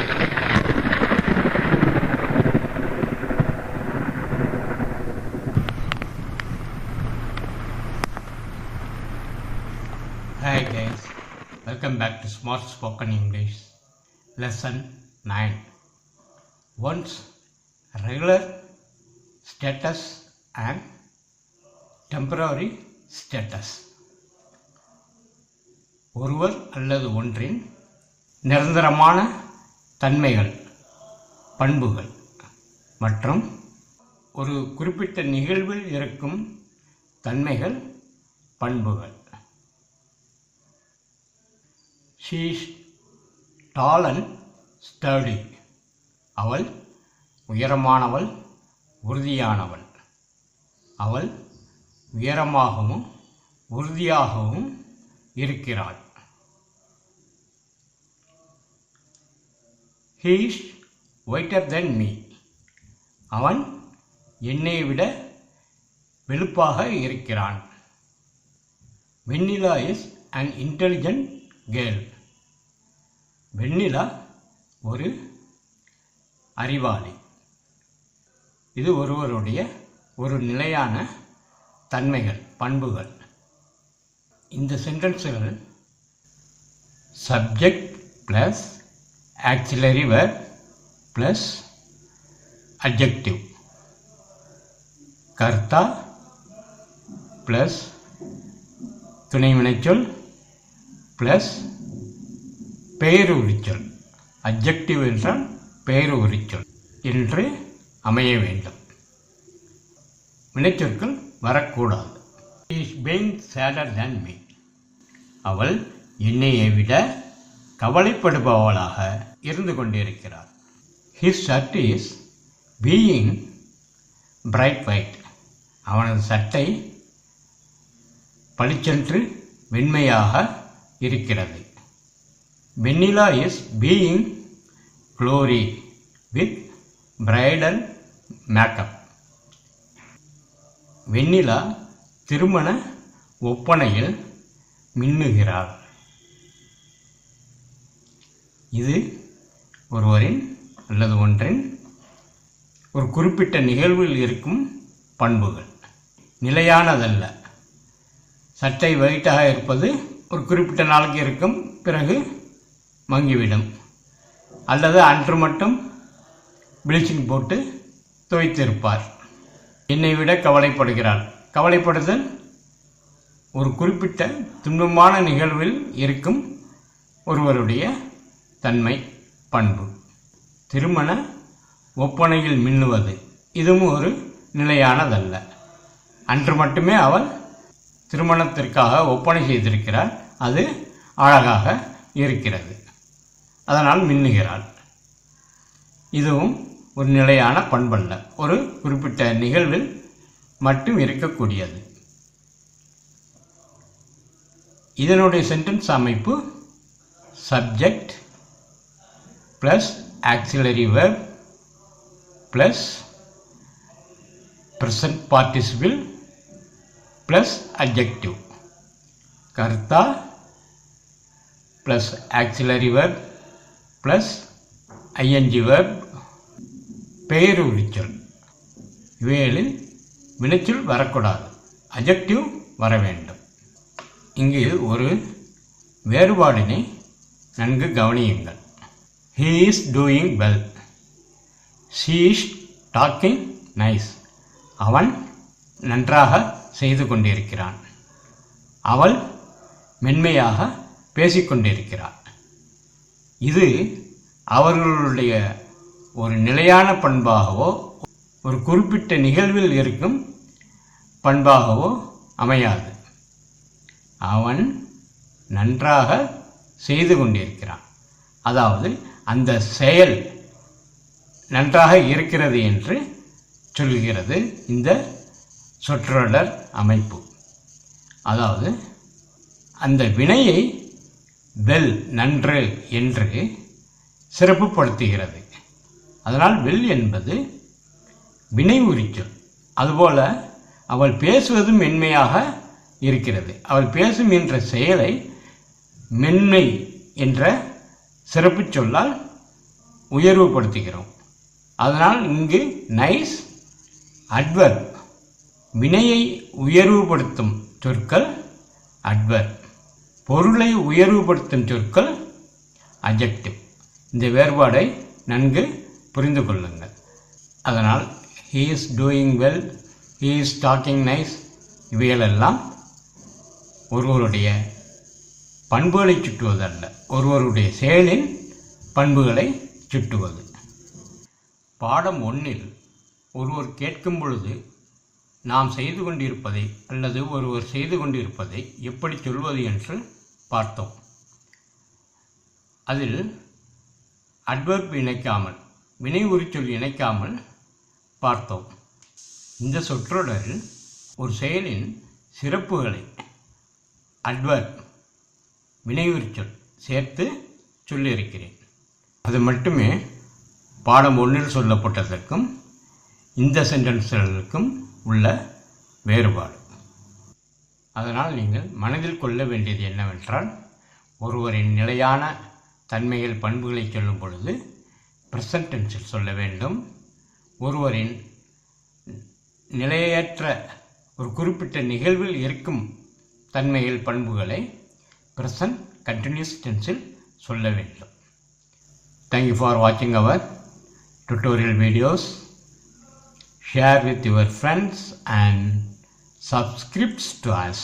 Hi guys, welcome back to Smart Spoken English. Lesson 9. Once regular status and temporary status. ஒருவர் அல்லது ஒன்றின் நிரந்தரமான தன்மைகள் பண்புகள் மற்றும் ஒரு குறிப்பிட்ட நிகழ்வில் இருக்கும் தன்மைகள் பண்புகள். ஷீஸ் டாலன் ஸ்டடி அவள் உயரமானவள் உறுதியானவள். அவள் உயரமாகவும் உறுதியாகவும் இருக்கிறாள். He is whiter than me. அவன் என்னை விட வெளுப்பாக இருக்கிறான். Vennila is an intelligent girl Vennila ஒரு அறிவாளி. இது ஒருவருடைய ஒரு நிலையான தன்மைகள் பண்புகள். இந்த சென்டென்ஸுகள் subject plus auxiliary verb plus adjective கர்த்தா ப்ளஸ் துணை வினைச்சொல் ப்ளஸ் பெயரு உரிச்சொல் அப்ஜெக்டிவ் என்றால் பெயரு உரிச்சொல் என்று அமைய வேண்டும். வினைச்சொற்கள் வரக்கூடாது. Is being sadder than me அவள் என்னையை விட கவலைப்படுபவளாக இருந்து கொண்டிருக்கிறார். His shirt is being bright white அவனது சட்டை பளிச்சென்று வெண்மையாக இருக்கிறது. Vennila is being glory with bridal makeup Vennila திருமண ஒப்பனையில் மின்னுகிறாள். இது ஒருவரின் அல்லது ஒன்றின் ஒரு குறிப்பிட்ட நிகழ்வில் இருக்கும் பண்புகள். நிலையானதல்ல. சட்டை வெயிட்டாக இருப்பது ஒரு குறிப்பிட்ட நாளுக்கு இருக்கும் பிறகு மங்கிவிடும். அல்லது அன்று மட்டும் ப்ளீச்சிங் போட்டு துவைத்திருப்பார். என்னை விட கவலைப்படுகிறாள். கவலைப்படுதல் ஒரு குறிப்பிட்ட துன்பமான நிகழ்வில் இருக்கும் ஒருவருடைய தன்மை பண்பு. திருமண ஒப்பனையில் மின்னுவது இதுவும் ஒரு நிலையானதல்ல. அன்று மட்டுமே அவள் திருமணத்திற்காக ஒப்பனை செய்திருக்கிறார் அது அழகாக இருக்கிறது. அதனால் மின்னுகிறாள். இதுவும் ஒரு நிலையான பண்பல்ல. ஒரு குறிப்பிட்ட நிகழ்வில் மட்டும் இருக்கக்கூடியது. இதனுடைய சென்டென்ஸ் அமைப்பு subject plus auxiliary verb plus present participle plus adjective. கர்த்தா plus auxiliary verb plus I N G verb பெயர் உரிச்சொல் இவைகளில் வினைச்சொல் வரக்கூடாது. அஜெக்டிவ் வர வேண்டும். இங்கு ஒரு வேறுபாடினை நன்கு கவனியுங்கள். He is doing well she is talking nice அவன் நன்றாக செய்து கொண்டிருக்கிறான். அவள் மென்மையாக பேசிக்கொண்டிருக்கிறாள் இது அவர்களுடைய ஒரு நிலையான பண்பாகவோ ஒரு குறிப்பிட்ட நிகழ்வில் இருக்கும் பண்பாகவோ அமையாது. அவன் நன்றாக செய்து கொண்டிருக்கிறான். அதாவது அந்த செயல் நன்றாக இருக்கிறது என்று சொல்கிறது இந்த சொற்றொடர் அமைப்பு. அதாவது அந்த வினையை வெல் நன்று என்று சிறப்புப்படுத்துகிறது அதனால் வெல் என்பது வினை உரிச்சொல். அதுபோல் அவள் பேசுவதும் மென்மையாக இருக்கிறது. அவள் பேசும் என்ற செயலை மென்மை என்ற சிறப்புச் சொல்லால் உயர்வுபடுத்துகிறோம். அதனால் இங்கு நைஸ் அட்வர் வினையை உயர்வுபடுத்தும் சொற்கள் அட்வர் பொருளை உயர்வுபடுத்தும் சொற்கள் அஜெக்டிவ். இந்த வேறுபாடை நன்கு புரிந்து கொள்ளுங்கள். அதனால் he is doing well he is talking nice இவைகளெல்லாம் ஒருவருடைய பண்புகளை சுட்டுவதல்ல ஒருவருடைய செயலின் பண்புகளை சுட்டுவது. பாடம் ஒன்றில் ஒருவர் கேட்கும் பொழுது நாம் செய்து கொண்டிருப்பதை அல்லது ஒருவர் செய்து கொண்டிருப்பதை எப்படி சொல்வது என்று பார்த்தோம். அதில் அட்வர்ப் இணைக்காமல் வினை உரிச்சொல் இணைக்காமல் பார்த்தோம். இந்த சொற்றொடரில் ஒரு செயலின் சிறப்புகளை அட்வர்ப் வினை சொல் சேர்த்து சொல்லியிருக்கிறேன். அது மட்டுமே பாடம் ஒன்றில் சொல்லப்பட்டதற்கும் இந்த சென்டென்ஸ்களுக்கும் உள்ள வேறுபாடு. அதனால் நீங்கள் மனதில் கொள்ள வேண்டியது என்னவென்றால் ஒருவரின் நிலையான தன்மைகள் பண்புகளை சொல்லும் பொழுது ப்ரெசன்ட் டென்ஸில் சொல்ல வேண்டும். ஒருவரின் நிலையற்ற ஒரு குறிப்பிட்ட நிகழ்வில் இருக்கும் தன்மைகள் பண்புகளை ப்ரெசன்ட் கண்டினியூஸ் டென்ஸில் சொல்ல வேண்டும் தேங்க்யூ ஃபார் வாட்சிங் அவர் tutorial videos share with your friends and subscribe to us